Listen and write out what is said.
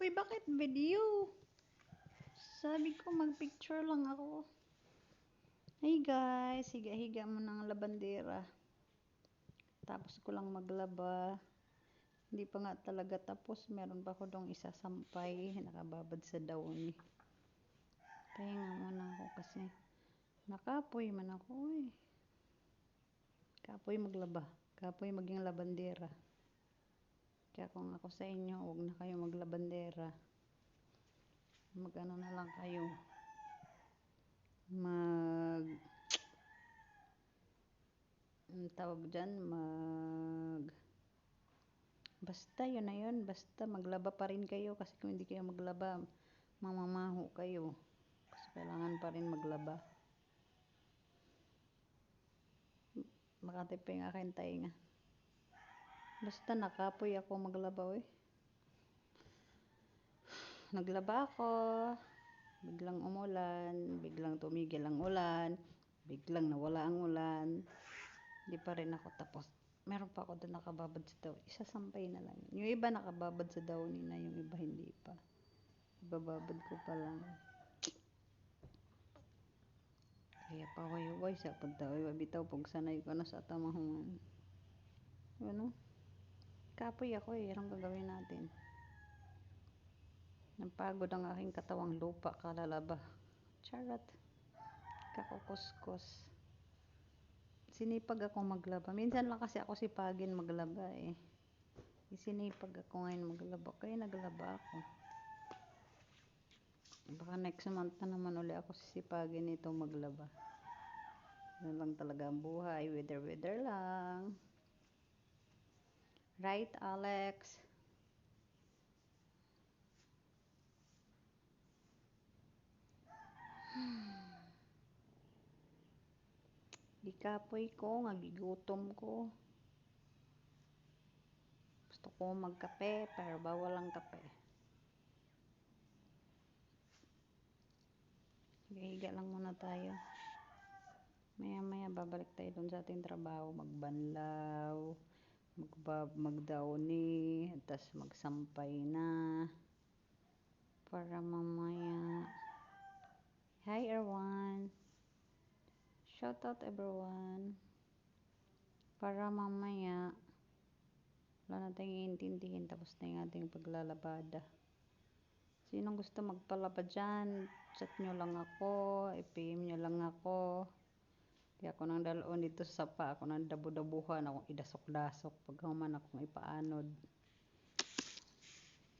Uy, bakit video? Sabi ko mag-picture lang ako. Hey guys, higa-higa mo ng labandera. Tapos ko lang maglaba. Hindi pa nga talaga tapos. Meron pa ako dong isa sampay. Nakababad sa daon. Pahinga muna ako kasi nakapoy man ako eh. Kapoy maglaba. Kapoy maging labandera. Kaya kung ako sa inyo, huwag na kayo maglabandera. Mag-ano na lang kayo. Mag... Ang tawag dyan, mag... Basta, yun na yun. Basta, maglaba pa rin kayo. Kasi kung hindi kayo maglaba, mamamaho kayo. Kasi kailangan pa rin maglaba. Makatipay nga aking tainga. Basta nakapoy ako maglaba eh. Naglaba ako. Biglang umulan. Biglang tumigil ang ulan. Biglang nawala ang ulan. Hindi pa rin ako tapos. Meron pa ako doon nakababad sa daw. Isa sampay na lang. Yung iba nakababad sa daw na. Yung iba hindi pa. Ibababad ko pa lang. Kaya paway-way sa pagtaway. Bitaw pag sanay ko na sa tamahungan. Ano? Kapoy ako eh. Anong gagawin natin? Napagod ang aking katawang lupa kalalaba. Charot. Kakukuskos. Sinipag ako maglaba. Minsan lang kasi ako sipagin maglaba eh. Sinipag ako ngayon maglaba. Kaya naglaba ako. Baka next month na naman uli ako sisipagin ito maglaba. Ano lang talaga ang buhay. Wither-wither lang. Right, Alex? Gikapoy ko, ngagigutom ko. Gusto ko magkape, pero bawal ang kape. Higa lang muna tayo. Maya-maya babalik tayo dun sa ating trabaho. Magbanlaw magbab magdawni tapos magsampay na. Para mamaya. Hi everyone shout out everyone. Para mamaya. Wala natin iintindihin tapos na yung ating paglalabada. Sinong gusto magpalaba dyan? Chat nyo lang ako i-PM nyo lang ako kaya ako nang daloon dito sa sapa, ako nang dabu-dabuhan, akong idasok-dasok, pag human akong ipaanod.